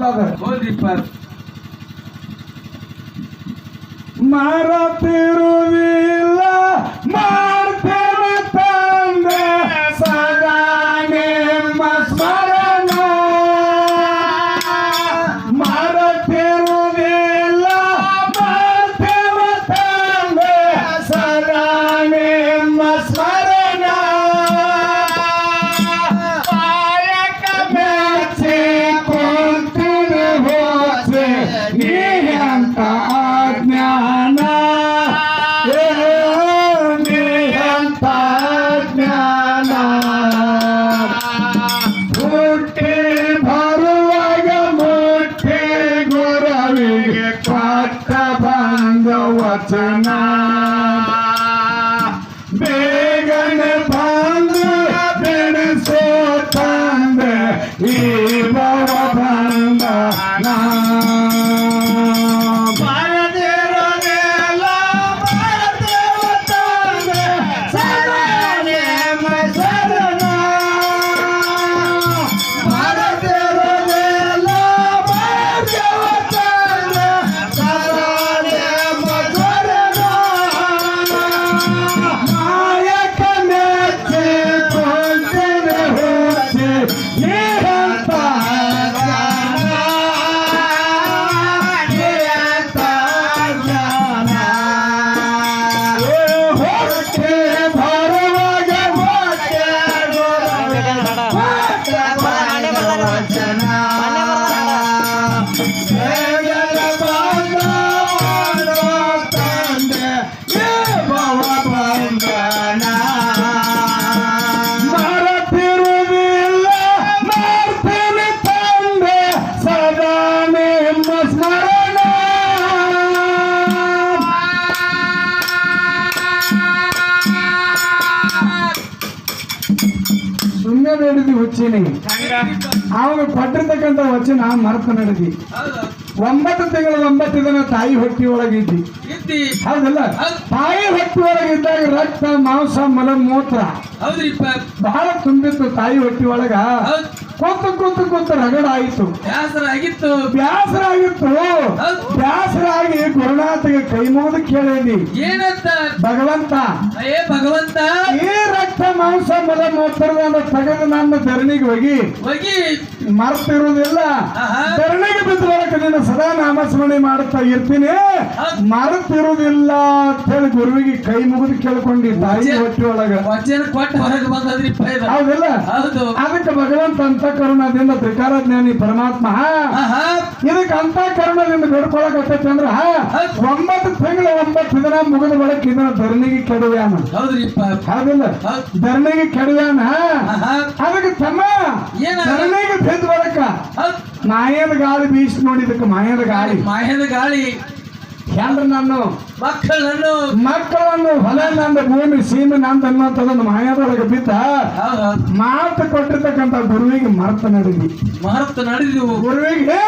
பொருளாதார goal keeper மாறா திரு ಸುಮ್ಮನೆ ನಡೆದಿ ಹುಚ್ಚಿನಿ. ಅವನು ಕೊಟ್ಟಿರ್ತಕ್ಕಂಥ ವಚನ ಮರೆತು ನಡೆದಿ ಒಂಬತ್ತು ತಿಂಗಳ ಒಂಬತ್ತು ದಿನ ತಾಯಿ ಹೊಟ್ಟಿ ಒಳಗಿದ್ದಿ. ಇದ್ದಿ. ಹೌದಲ್ಲ? ತಾಯಿ ಹೊಟ್ಟಿ ಒಳಗಿದ್ದಾಗ ರಕ್ತ ಮಾಂಸ ಮಲ ಮೂತ್ರ. ಬಹಳ ತುಂಬಿತ್ತು ತಾಯಿ ಹೊಟ್ಟಿ ಒಳಗ. ಕೂತು ಕೂತು ಕೂತು ರಗಡ ಆಯಿತು ಬ್ಯಾಸರ ಆಗಿತ್ತು ಬ್ಯಾಸರ ಆಗಿತ್ತು ಬ್ಯಾಸರ ಆಗಿ ಗುರುನಾಥಗೆ ಕೈ ಮುಗಿದು ಕೇಳಿದಿ ಏನಂತ? ಭಗವಂತ. ಏ ಭಗವಂತ. ಈ ರಕ್ತ ಮಾಂಸ ಮಲ ಮೂತ್ರದ ತೆಗೆದು ನನ್ನ ಧರಣಿಗೆ ಹೋಗಿ ಹೋಗಿ ಮರ್ತಿರುವುದಿಲ್ಲ ಬೆರಳಿಗೆ ಧರಣಿಗೆ ಬಿದ್ದೊಳಕ ನಿನ್ನ ಸದಾ ನಾಮಸ್ಮರಣೆ ಮಾಡುತ್ತಾ ಇರ್ತೀನಿ. ಮರ್ತಿರುವುದಿಲ್ಲ ಅಂತ ಹೇಳಿ ಗುರುವಿಗೆ ಕೈ ಮುಗಿದು ಕೇಳ್ಕೊಂಡಿ ತಾಯಿ ಹೊಟ್ಟಿ ಒಳಗ. ಹೌದಿಲ್ಲ? ಹೌದು. ಅದಕ್ಕೆ ಭಗವಂತ ಅಂತ ಕರುಣದಿಂದ ತ್ರಿಕಾರ ಜ್ಞಾನಿ ಪರಮಾತ್ಮ ಇದಕ್ಕೆ ಅಂತ ಕರುಣದಿಂದ ಬೇಡ್ಕೊಳಕತ್ತೈತಿ ಅಂದ್ರ ಒಂಬತ್ತು ತಿಂಗಳು ಒಂಬತ್ತು ದಿನ ಮುಗಿದ ಬಳಕ ಇದನ್ನ ಧರಣಿಗೆ ಕೆಡವ್ಯಾನ. ಹೌದಿಲ್ಲ? ಹೌದ್. ಧರಣಿಗೆ ಕೆಡವ್ಯಾನ ಅದಕ್ಕೆ ತಮ್ಮ ಏನ? ಧರಣಿಗೆ ಬಿದ್ದ ಬಳಿಕ ಹೌದ್ ಮಾಯದ ಗಾಳಿ ಬೀಸಿ ನೋಡಿದಕ್ಕೆ ಮಾಯದ ಗಾಳಿ. ಮಾಯದ ಗಾಳಿ. ಹೆಂಡ್ರ ನಾನು ಮಕ್ಕಳನ್ನು. ಮಕ್ಕಳನ್ನು ಹೊಲ ನಂದ ಭೂಮಿ ಸೀಮೆ ನಂದ ಅನ್ನೋಂಥದ್ದೊಂದು ಮಾಯದೊಳಗೆ ಬಿದ್ದ ಮಾತು ಕೊಟ್ಟಿರ್ತಕ್ಕಂಥ ಗುರುವಿಗೆ ಮರ್ತ ನಡೆದಿ. ಮರತ ನಡೆದಿವು ಗುರುವಿಗೆ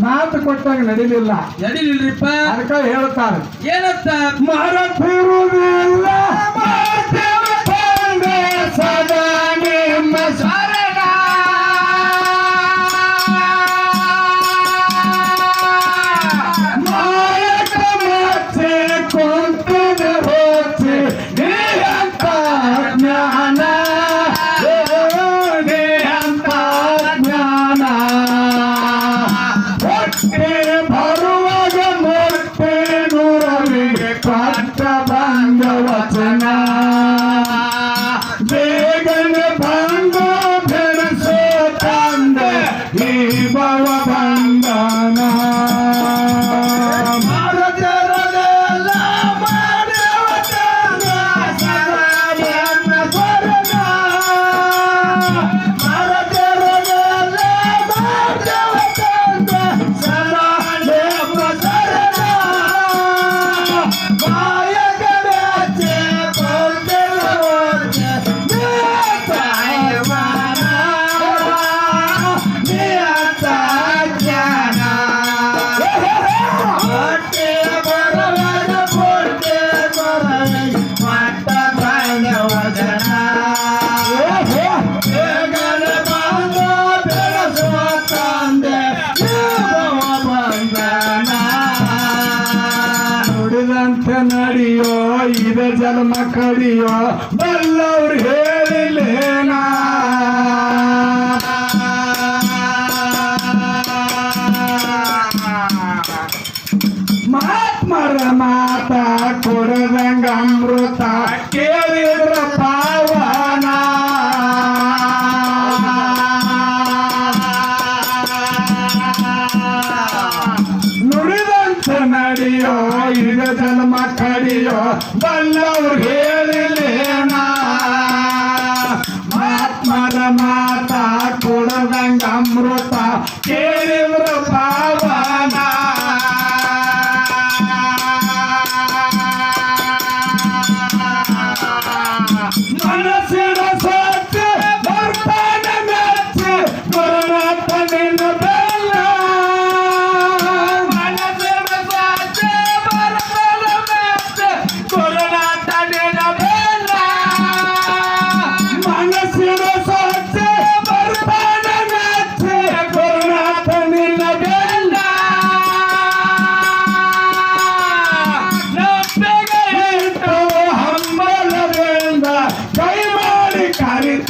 ಮಾತು ಕೊಟ್ಟಾಗ ನಡಿಲಿಲ್ಲ. ನಡಿಲಿಲ್ಲಪ್ಪ ಅದಕ್ಕೆ ಹೇಳ್ತಾರೆ. ಏನಂತ? ಮರತಿರುವುದಿಲ್ಲ. ಮಾಡ್ತೇವೆ ನನ್ನ ಕಡಿಯ ಬಲ್ಲವ್ರು ಹೇಳಿಲ್ಲೇನಾ? ಮಹಾತ್ಮರ ಮಾತಾ ಕೊಡದಂಗ ಅಮೃತ. ಕೇಳ ಇದ ಜನ್ಮ ಕಡಿಯೋ ಬಲ್ಲವ್ರು ಹೇಳಿಲೇನಾ King